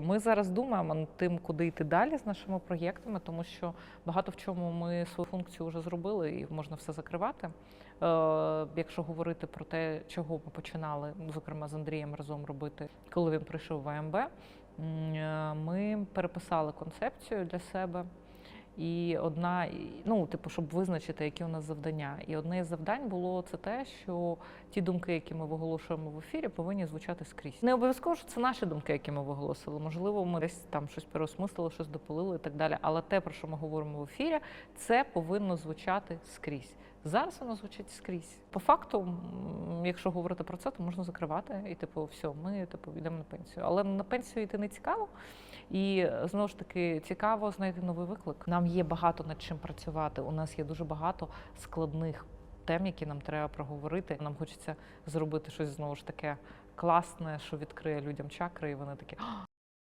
Ми зараз думаємо над тим, куди йти далі з нашими проєктами, тому що багато в чому ми свою функцію вже зробили і можна все закривати. Е, Якщо говорити про те, чого ми починали, ну, зокрема з Андрієм разом робити, коли він прийшов в АМБ, е, ми переписали концепцію для себе. І одна, ну, типу, щоб визначити, які у нас завдання. І одне із завдань було це те, що ті думки, які ми виголошуємо в ефірі, повинні звучати скрізь. Не обов'язково, що це наші думки, які ми виголосили. Можливо, ми десь там щось переосмислили, щось допилили і так далі. Але те, про що ми говоримо в ефірі, це повинно звучати скрізь. Зараз воно звучить скрізь. По факту, якщо говорити про це, то можна закривати і типу, все, ми типу йдемо на пенсію. Але на пенсію йти не цікаво. І знову ж таки цікаво знайти новий виклик. Нам є багато над чим працювати. У нас є дуже багато складних тем, які нам треба проговорити. Нам хочеться зробити щось знову ж таке класне, що відкриє людям чакри, і вони такі. «А,